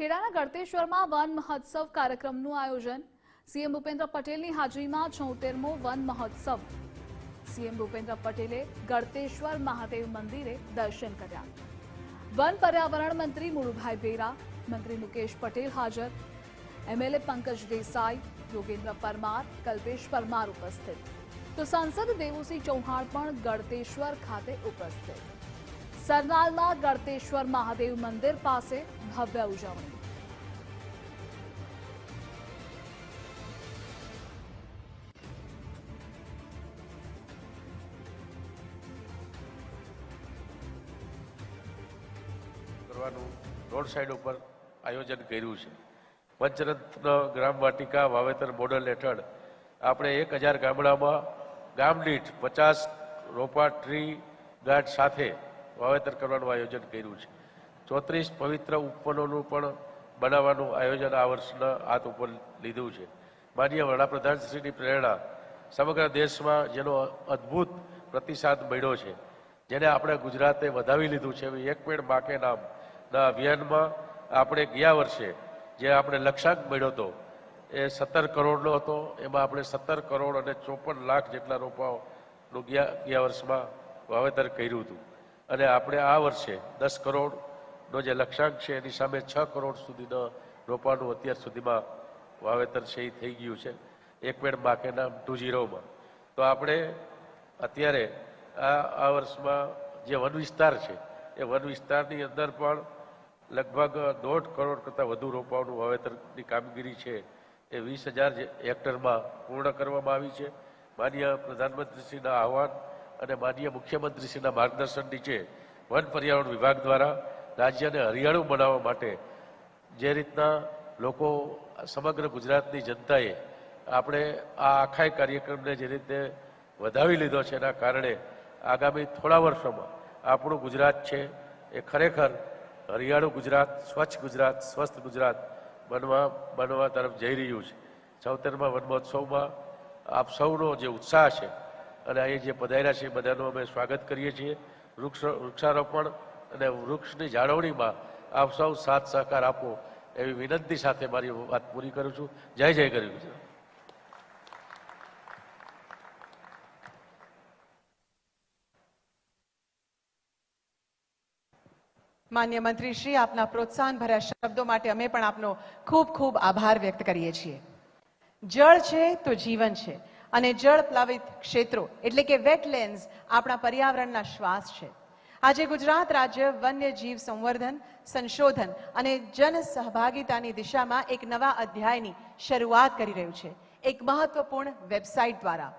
ખેડાના ગળતેશ્વરમાં one મહોત્સવ કાર્યક્રમનું આયોજન. સીએમ ભૂપેન્દ્ર પટેલની હાજરીમાં છોતેરમો વન મહોત્સવ. સીએમ ભૂપેન્દ્ર પટેલે ગળતેશ્વર મહાદેવ મંદિરે દર્શન કર્યા. વન પર્યાવરણ મંત્રી મુળુભાઈ બેરા મંત્રી મુકેશ પટેલ હાજર. એમએલએ પંકજ દેસાઈ, યોગેન્દ્ર પરમાર, કલ્પેશ પરમાર ઉપસ્થિત. તો સાંસદ દેવુસિંહ ચૌહાણ પણ ગળતેશ્વર ખાતે ઉપસ્થિત. સરનાલના ગળતેશ્વર મહાદેવ મંદિર પાસે ભવ્ય ઉજવણી. કરવાનું રોડ સાઈડ ઉપર આયોજન કર્યું છે. પંચરત્ન ગ્રામ વાટિકા વાવેતર મોડલ હેઠળ આપણે એક હજાર ગામડામાં ગામ દીઠ પચાસ રોપા ટ્રી ગાર્ડ સાથે વાવેતર કરવાનું આયોજન કર્યું છે. ચોત્રીસ પવિત્ર ઉપવનોનું પણ બનાવવાનું આયોજન આ વર્ષના હાથ ઉપર લીધું છે. માન્ય વડાપ્રધાનશ્રીની પ્રેરણા સમગ્ર દેશમાં જેનો અદ્ભુત પ્રતિસાદ મળ્યો છે, જેને આપણે ગુજરાતે વધાવી લીધું છે એક પેડ બાકે નામના અભિયાનમાં આપણે ગયા વર્ષે જે આપણે લક્ષ્યાંક મળ્યો હતો, એ સત્તર કરોડનો હતો. એમાં આપણે સત્તર કરોડ અને ચોપન લાખ જેટલા રોપાઓનું ગયા ગયા વર્ષમાં વાવેતર કર્યું હતું. અને આપણે આ વર્ષે દસ કરોડનો જે લક્ષ્યાંક છે, એની સામે છ કરોડ સુધીનો રોપાનું અત્યાર સુધીમાં વાવેતર છે, એ થઈ ગયું છે. એક પેડ બાકીના ટુ ઝીરોમાં. તો આપણે અત્યારે આ આ વર્ષમાં જે વન વિસ્તાર છે, એ વન વિસ્તારની અંદર પણ લગભગ દોઢ કરોડ કરતાં વધુ રોપાઓનું વાવેતરની કામગીરી છે, એ વીસ હજાર હેક્ટરમાં પૂર્ણ કરવામાં આવી છે. માનીય પ્રધાનમંત્રીશ્રીના આહવાન અને માનીય મુખ્યમંત્રીશ્રીના માર્ગદર્શન નીચે વન પર્યાવરણ વિભાગ દ્વારા રાજ્યને હરિયાળું બનાવવા માટે જે રીતના લોકો સમગ્ર ગુજરાતની જનતાએ આપણે આ આખા કાર્યક્રમને જે રીતે વધાવી લીધો છે એના કારણે આગામી થોડા વર્ષોમાં આપણું ગુજરાત છે એ ખરેખર હરિયાળું ગુજરાત, સ્વચ્છ ગુજરાત, સ્વસ્થ ગુજરાત બનવા બનવા તરફ જઈ રહ્યું છે. ચૌતેરમાં વન મહોત્સવમાં આપ સૌનો જે ઉત્સાહ છે અને અહીં જે પધાર્યા છે બધાનું અમે સ્વાગત કરીએ છીએ. વૃક્ષ, વૃક્ષારોપણ અને વૃક્ષની જાળવણીમાં આપ સૌ સાથ સહકાર આપો એવી વિનંતી સાથે મારી વાત પૂરી કરું છું. જય જય કરી ગુજરાત. માન્ય મંત્રી શ્રી, આપના પ્રોત્સાહન ભર્યા શબ્દો માટે અમે પણ આપનો ખૂબ ખૂબ આભાર વ્યક્ત કરીએ છીએ. જળ છે તો જીવન છે. અને જળ પ્લાવિત ક્ષેત્રો, એટલે કે વેટલેન્ડ્સ આપણા પર્યાવરણના શ્વાસ છે. આજે ગુજરાત રાજ્ય વન્યજીવ સંવર્ધન, સંશોધન અને જન સહભાગિતાની દિશામાં એક નવા અધ્યાયની શરૂઆત કરી રહ્યું છે. એક મહત્વપૂર્ણ વેબસાઇટ દ્વારા.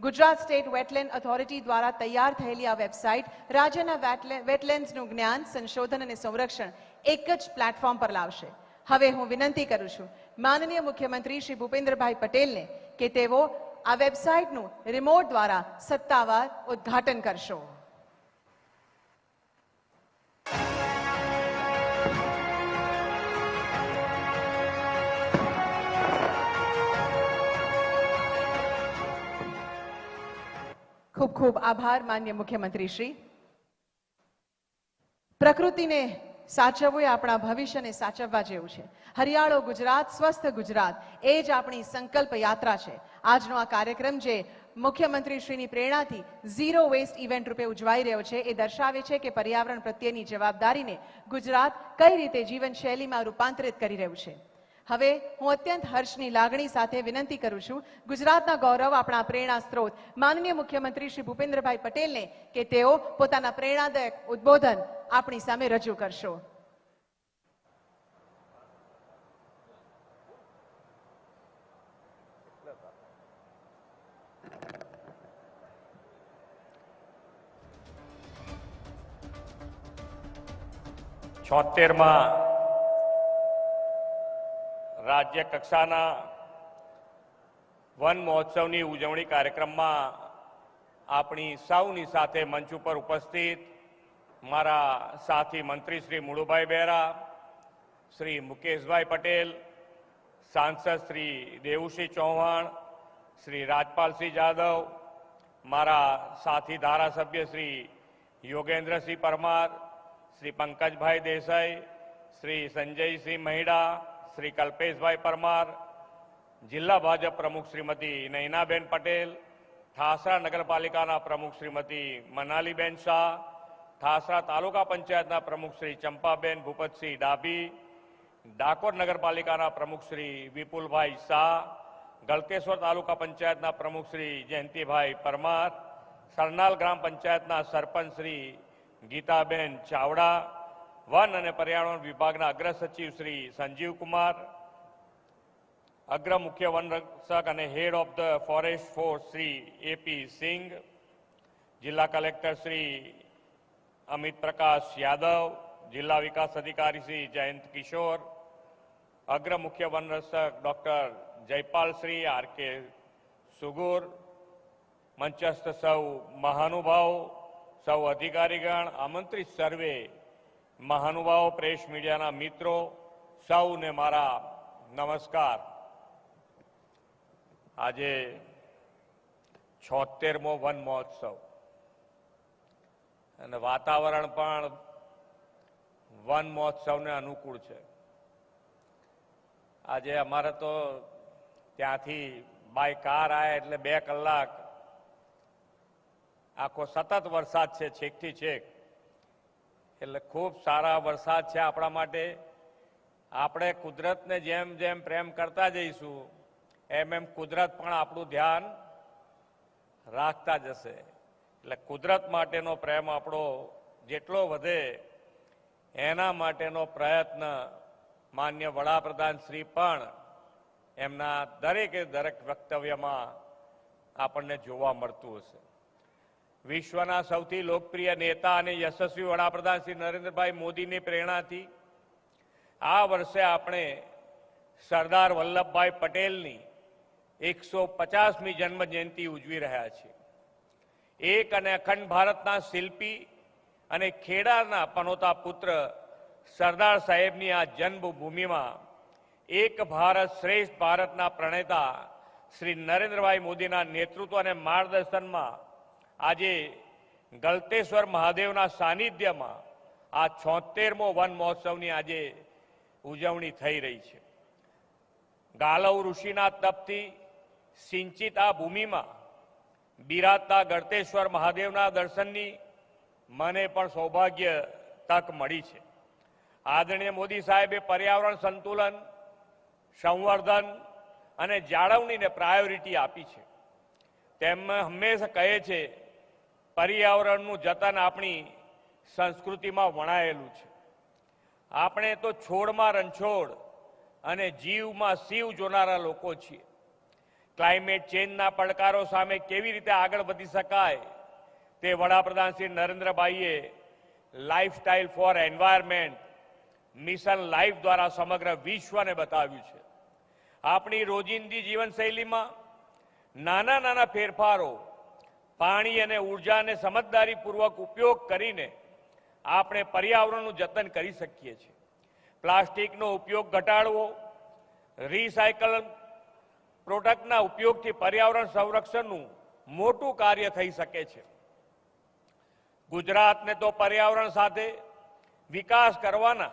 ગુજરાત સ્ટેટ વેટલેન્ડ ઓથોરિટી દ્વારા તૈયાર થયેલી આ વેબસાઇટ રાજ્યના વેટલે- વેટલેન્ડ્સનું જ્ઞાન, સંશોધન અને સંરક્ષણ એક જ પ્લેટફોર્મ પર લાવશે. હવે હું વિનંતી કરું છું, માનનીય મુખ્યમંત્રી શ્રી ભૂપેન્દ્રભાઈ પટેલને કે તેઓ આ વેબસાઇટનું રિમોટ દ્વારા સત્તાવાર ઉદ્ઘાટન કરશો. ખૂબ ખૂબ આભાર, માન્ય મુખ્યમંત્રી શ્રી. પ્રકૃતિને સાચવવું એ આપણા ભવિષ્યને સાચવવા જેવું છે. હરિયાળો ગુજરાત, સ્વસ્થ ગુજરાત, એ જ આપણી સંકલ્પ યાત્રા છે. આજનો આ કાર્યક્રમ જે મુખ્યમંત્રી શ્રીની પ્રેરણાથી ઝીરો વેસ્ટ ઇવેન્ટ રૂપે ઉજવાઈ રહ્યો છે, એ દર્શાવે છે કે પર્યાવરણ પ્રત્યેની જવાબદારીને ગુજરાત કઈ રીતે જીવનશૈલીમાં રૂપાંતરિત કરી રહ્યું છે. હવે હું અત્યંત હર્ષની લાગણી સાથે વિનંતી કરું છું, ગુજરાતના ગૌરવ આપણા પ્રેરણા સ્ત્રોત. માનનીય મુખ્યમંત્રી શ્રી ભૂપેન્દ્રભાઈ પટેલને કે તેઓ પોતાના પ્રેરણાદાયક ઉદ્બોધન આપણી સામે રજૂ કરશો. છોતેરમાં રાજ્ય કક્ષાના વન મહોત્સવની ઉજવણી કાર્યક્રમમાં આપણી સૌની સાથે મંચ ઉપર ઉપસ્થિત મારા સાથી મંત્રી શ્રી મુળુભાઈ બેરા, શ્રી મુકેશભાઈ પટેલ, સાંસદ શ્રી દેવુસિંહ ચૌહાણ, શ્રી રાજપાલસિંહ જાદવ, મારા સાથી ધારાસભ્ય શ્રી યોગેન્દ્રસિંહ પરમાર, શ્રી પંકજભાઈ દેસાઈ, શ્રી સંજયસિંહ મહિડા શ્રી કલ્પેશભાઈ પરમાર જિલ્લા ભાજપ પ્રમુખ શ્રીમતી નૈનાબેન પટેલ ઠાસરા નગરપાલિકાના પ્રમુખ શ્રીમતી મનાલીબેન શાહ ઠાસરા તાલુકા પંચાયતના પ્રમુખ શ્રી ચંપાબેન ભૂપતસિંહ ડાભી ડાકોર નગરપાલિકાના પ્રમુખ શ્રી વિપુલભાઈ શાહ ગળતેશ્વર તાલુકા પંચાયતના પ્રમુખ શ્રી જયંતિભાઈ પરમાર સરનાલ ગ્રામ પંચાયતના સરપંચ શ્રી ગીતાબેન ચાવડા વન અને પર્યાવરણ વિભાગના અગ્ર સચિવ શ્રી સંજીવ કુમાર, અગ્ર મુખ્ય વન રક્ષક અને head of the forest force Shri A P Singh, જિલ્લા કલેક્ટર શ્રી અમિત પ્રકાશ યાદવ, જિલ્લા વિકાસ અધિકારી શ્રી જયંત કિશોર, અગ્ર મુખ્ય વન રક્ષક doctor Jaypal Shri R K Sugur, મંચસ્થ સૌ મહાનુભાવો, સૌ અધિકારીગણ, આમંત્રિત સર્વે મહાનુભાવો, પ્રેસ મીડિયાના મિત્રો, સૌને મારા નમસ્કાર. આજે છોતેરમો વન મહોત્સવ. અને વાતાવરણ પણ વન મહોત્સવને અનુકૂળ છે. આજે અમારે તો ત્યાંથી બાય કાર આવે એટલે બે કલાક. આખો સતત વરસાદ છે, છેકથી છેક. એટલે ખૂબ સારા વરસાદ છે આપણા માટે. આપણે કુદરતને જેમ જેમ પ્રેમ કરતા જઈશું, એમ એમ કુદરત પણ આપણું ધ્યાન રાખતા જશે. એટલે કુદરત માટેનો પ્રેમ આપણો જેટલો વધે, એના માટેનો પ્રયત્ન માન્ય વડાપ્રધાન શ્રી પણ એમના દરેકે દરેક વક્તવ્યમાં આપણને જોવા મળતું હશે. વિશ્વના સૌથી લોકપ્રિય નેતા અને યશસ્વી વડાપ્રધાન શ્રી નરેન્દ્રભાઈ મોદીની પ્રેરણાથી આ વર્ષે આપણે સરદાર વલ્લભભાઈ પટેલની એકસો પચાસમી જન્મ જયંતિ ઉજવી રહ્યા છીએ. એક અને અખંડ ભારતના શિલ્પી અને ખેડાના પનોતા પુત્ર સરદાર સાહેબની આ જન્મભૂમિમાં એક ભારત શ્રેષ્ઠ ભારતના પ્રણેતા શ્રી નરેન્દ્રભાઈ મોદીના નેતૃત્વ અને માર્ગદર્શનમાં આજે ગલતેશ્વર મહાદેવના સાનિધ્યમાં આ છોતેરમો વન મહોત્સવની આજે ઉજવણી થઈ રહી છે. ગાલવ ઋષિના તપથી સિંચિત આ ભૂમિમાં બિરાજતા ગળતેશ્વર મહાદેવના દર્શનની મને પણ સૌભાગ્ય તક મળી છે. આદરણીય મોદી સાહેબે પર્યાવરણ સંતુલન, સંવર્ધન અને જાળવણીને પ્રાયોરિટી આપી છે. તેમ હંમેશા કહે છે પર્યાવરણનું જતન આપણી સંસ્કૃતિમાં વણાયેલું છે. આપણે તો છોડમાં રણછોડ અને જીવમાં શિવ જોનારા લોકો છીએ. ક્લાઇમેટ ચેન્જના પડકારો સામે કેવી રીતે આગળ વધી શકાય તે વડાપ્રધાન Shri નરેન્દ્રભાઈએ lifestyle for environment mission life દ્વારા સમગ્ર વિશ્વને બતાવ્યું છે. આપણી રોજિંદી જીવનશૈલીમાં નાના નાના ફેરફારો પાણી અને ઉર્જાને સમજદારીપૂર્વક ઉપયોગ કરીને આપણે પર્યાવરણનું જતન કરી શકીએ છીએ. પ્લાસ્ટિકનો ઉપયોગ ઘટાડવો રિસાયકલ પ્રોડક્ટના ઉપયોગથી પર્યાવરણ સંરક્ષણનું મોટું કાર્ય થઈ શકે છે. ગુજરાતને તો પર્યાવરણ સાથે વિકાસ કરવાના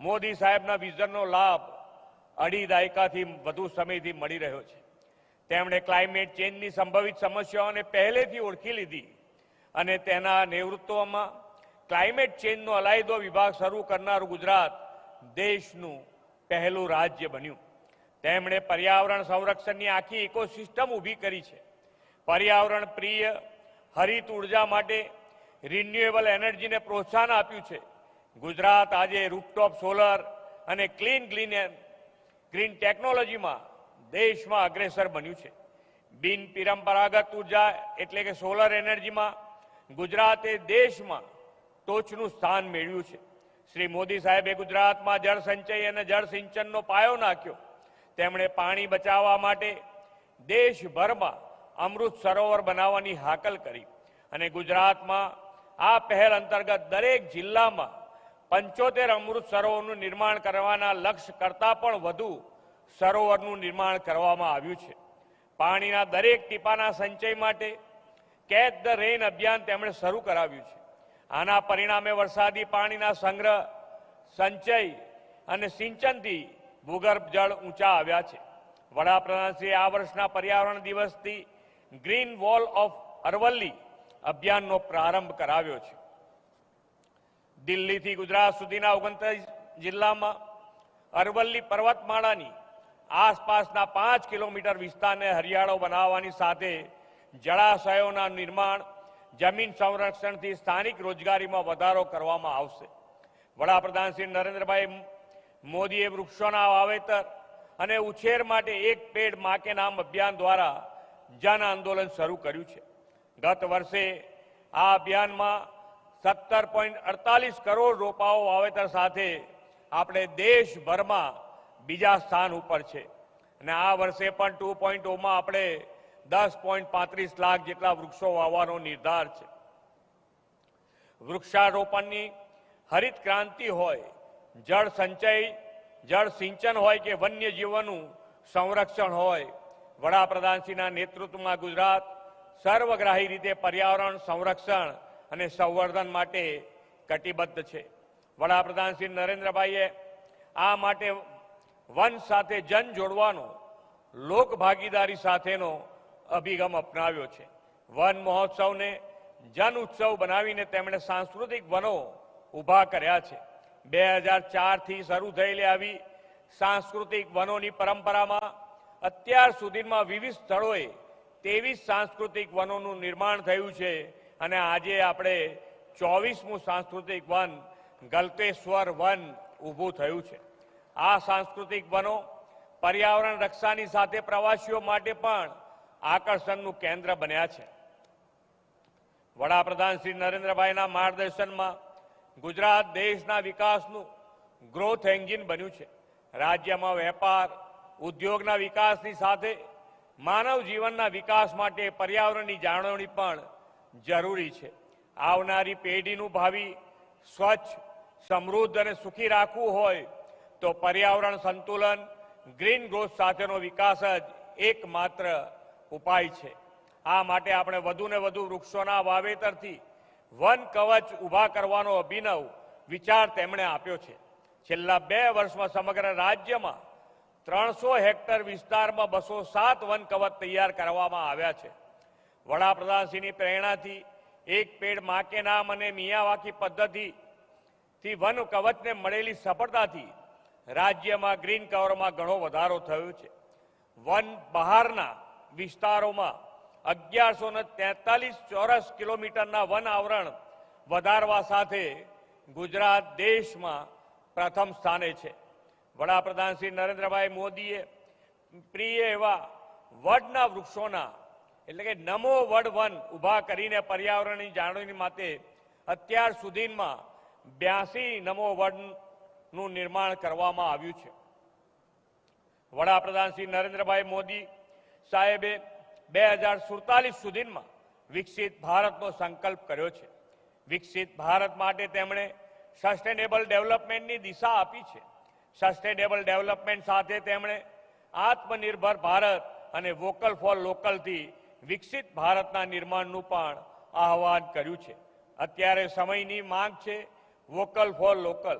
મોદી સાહેબના વિઝનનો લાભ અઢી દાયકાથી વધુ સમયથી મળી રહ્યો છે. તેમણે ક્લાઇમેટ ચેન્જની સંભવિત સમસ્યાઓને પહેલેથી ઓળખી લીધી અને તેના નેતૃત્વમાં ક્લાઇમેટ ચેન્જનો અલાયદો વિભાગ શરૂ કરનારું ગુજરાત દેશનું પહેલું રાજ્ય બન્યું. તેમણે પર્યાવરણ સંરક્ષણની આખી ઇકોસિસ્ટમ ઊભી કરી છે. પર્યાવરણ પ્રિય, હરિત ઊર્જા માટે રિન્યુએબલ એનર્જીને પ્રોત્સાહન આપ્યું છે. ગુજરાત આજે રૂપટોપ સોલર અને ક્લીન ગ્લીન ગ્રીન ટેકનોલોજીમાં દેશમાં અગ્રેસર બન્યું છે. બિન પરંપરાગત ઊર્જા એટલે કે સોલર એનર્જીમાં ગુજરાતે દેશમાં ટોચનું સ્થાન મેળવ્યું છે. શ્રી મોદી સાહેબે ગુજરાતમાં જળ સંચય અને જળ સિંચનનો પાયો નાખ્યો. તેમણે પાણી બચાવવા માટે દેશભરમાં અમૃત સરોવર બનાવવાની હાકલ કરી. અને ગુજરાતમાં આ પહેલ અંતર્ગત દરેક જિલ્લામાં પંચોતેર અમૃત સરોવરનું નિર્માણ કરવાના લક્ષ્ય કરતાં પણ વધુ સરોવરનું નિર્માણ કરવામાં આવ્યું છે. પાણીના દરેક ટીપાના સંચય માટે કેચ ધ રેન અભિયાન તેમણે શરૂ કરાવ્યું છે. આના પરિણામે વરસાદી પાણીના સંગ્રહ, સંચય અને સિંચનથી ભૂગર્ભ જળ ઊંચા આવ્યા છે. વડાપ્રધાનશ્રીએ આ વર્ષના પર્યાવરણ દિવસથી ગ્રીન વોલ ઓફ અરવલ્લી અભિયાનનો પ્રારંભ કરાવ્યો છે. દિલ્હીથી ગુજરાત સુધીના ઓગણત્રીસ જિલ્લામાં અરવલ્લી પર્વતમાળાની આસપાસના પાંચ કિલોમીટર વિસ્તારને હરિયાળો બનાવવાની સાથે જળાશયોના નિર્માણ, જમીન સંરક્ષણથી સ્થાનિક રોજગારીમાં વધારો કરવામાં આવશે. વડાપ્રધાન શ્રી નરેન્દ્રભાઈ મોદીએ વૃક્ષોના વાવેતર અને ઉછેર માટે એક પેડમાં નામ અભિયાન દ્વારા જન આંદોલન શરૂ કર્યું છે. ગત વર્ષે આ અભિયાનમાં સત્તર પોઈન્ટ અડતાલીસ કરોડ રોપાઓ વાવેતર સાથે આપણે દેશભરમાં બીજા સ્થાન ઉપર છે. અને આ વર્ષે પણ ટુ પોઈન્ટ ઓમાં આપણે દસ પોઈન્ટ પાંત્રીસ લાખ જેટલા વૃક્ષો વાવવાનો નિર્ધાર છે. વૃક્ષારોપણની હરિત ક્રાંતિ હોય, જળ સંચય, જળ સિંચન હોય કે વન્ય જીવનનું સંરક્ષણ હોય, વડાપ્રધાનશ્રીના નેતૃત્વમાં ગુજરાત સર્વગ્રાહી રીતે પર્યાવરણ સંરક્ષણ અને સંવર્ધન માટે કટિબદ્ધ છે. વડાપ્રધાન શ્રી નરેન્દ્રભાઈએ આ માટે વન સાથે જન જોડવાનો લોક ભાગીદારી સાથેનો અભિગમ અપનાવ્યો છે. વન મહોત્સવને જન ઉત્સવ બનાવીને તેમણે સાંસ્કૃતિક વનો ઊભા કર્યા છે. બે હજાર ચારથી શરૂ થયેલી આવી સાંસ્કૃતિક વનોની પરંપરામાં અત્યાર સુધીમાં વિવિધ સ્થળોએ ત્રેવીસ સાંસ્કૃતિક વનોનું નિર્માણ થયું છે અને આજે આપણે ચોવીસમું સાંસ્કૃતિક વન ગલતેશ્વર વન ઊભું થયું છે. આ સાંસ્કૃતિક વનો પર્યાવરણ રક્ષાની સાથે પ્રવાસીઓ માટે પણ આકર્ષણનું કેન્દ્ર બન્યા છે. વડાપ્રધાન શ્રી નરેન્દ્રભાઈના માર્ગદર્શનમાં ગુજરાત દેશના વિકાસનું ગ્રોથ એન્જિન બન્યું છે. રાજ્યમાં વેપાર, ઉદ્યોગના વિકાસની સાથે માનવ જીવનના વિકાસ માટે પર્યાવરણની જાળવણી પણ જરૂરી છે. આવનારી પેઢીનું ભાવિ સ્વચ્છ, સમૃદ્ધ અને સુખી રાખવું હોય તો પર્યાવરણ સંતુલન ગ્રીન ગ્રોથ સાથેનો વિકાસ જ એકમાત્ર ઉપાય છે. આ માટે આપણે વધુ ને વધુ વૃક્ષોના વાવેતરથી વન કવચ ઊભા કરવાનો અભિનવ વિચાર તેમણે આપ્યો છે. છેલ્લા બે વર્ષમાં સમગ્ર રાજ્યમાં ત્રણસો હેક્ટર વિસ્તારમાં બસો સાત વન કવચ તૈયાર કરવામાં આવ્યા છે. વડાપ્રધાનશ્રીની પ્રેરણાથી એક પેડમાં નામ અને મિયાવાકી પદ્ધતિથી વન કવચને મળેલી સફળતાથી રાજ્યમાં ગ્રીન કવરમાં ઘણો વધારો થયો છે. વન બહારના વિસ્તારોમાં અગિયારસો ને ચોરસ કિલોમીટરના વન આવરણ વધારવા સાથે ગુજરાત દેશમાં પ્રથમ સ્થાને છે. વડાપ્રધાન શ્રી નરેન્દ્રભાઈ મોદીએ પ્રિય એવા વડના વૃક્ષોના, એટલે કે નમો વડ વન ઊભા કરીને પર્યાવરણની જાળવણી માટે અત્યાર સુધીમાં બ્યાસી નમો વડનું નિર્માણ કરવામાં આવ્યું છે. વડાપ્રધાન શ્રી નરેન્દ્રભાઈ મોદી સાહેબે બે હજાર સુડતાલીસ સુધીમાં વિકસિત ભારતનો સંકલ્પ કર્યો છે. વિકસિત ભારત માટે તેમણે સસ્ટેનેબલ ડેવલપમેન્ટની દિશા આપી છે. સસ્ટેનેબલ ડેવલપમેન્ટ સાથે તેમણે આત્મનિર્ભર ભારત અને વોકલ ફોર લોકલથી વિકસિત ભારતના નિર્માણનું પણ આહવાન કર્યું છે. અત્યારે સમયની માંગ છે વોકલ ફોર લોકલ.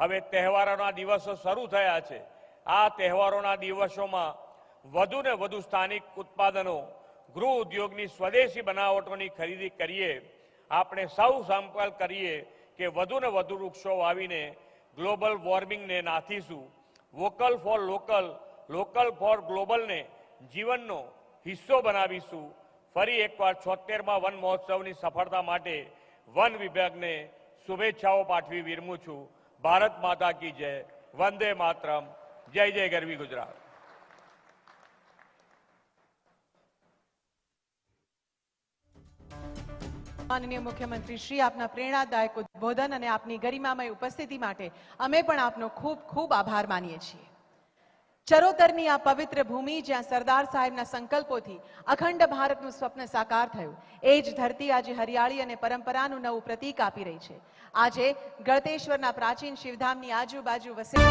હવે તહેવારોના દિવસો શરૂ થયા છે. આ તહેવારોના દિવસોમાં વધુ ને વધુ સ્થાનિક ઉત્પાદનો, ગૃહ ઉદ્યોગની સ્વદેશી બનાવટોની ખરીદી કરીએ. આપણે સૌ સંકલ્પ કરીએ કે વધુ ને વધુ વૃક્ષો વાવીને ગ્લોબલ વોર્મિંગને નાથીશું. Vocal for local local for ગ્લોબલને જીવનનો હિસ્સો બનાવીશું. ફરી એકવાર છોતેરમાં વન મહોત્સવની સફળતા માટે વન વિભાગને શુભેચ્છાઓ પાઠવી વિરમું છું. ભારત માતા કી જય. વંદે માતરમ. જય જય ગરવી ગુજરાત. માનનીય મુખ્યમંત્રી શ્રી, આપના પ્રેરણાદાયક ઉદ્બોધન અને આપની ગરિમામય ઉપસ્થિતિ માટે અમે પણ આપનો ખૂબ ખૂબ આભાર માનીએ છીએ. ચરોતરની આ પવિત્ર ભૂમિ જ્યાં સરદાર સાહેબના સંકલ્પોથી અખંડ ભારતનું સ્વપ્ન સાકાર થયું, એ જ ધરતી આજે હરિયાળી અને પરંપરાનું નવું પ્રતીક આપી રહી છે. આજે ગળતેશ્વરના પ્રાચીન શિવધામની આજુબાજુ વસે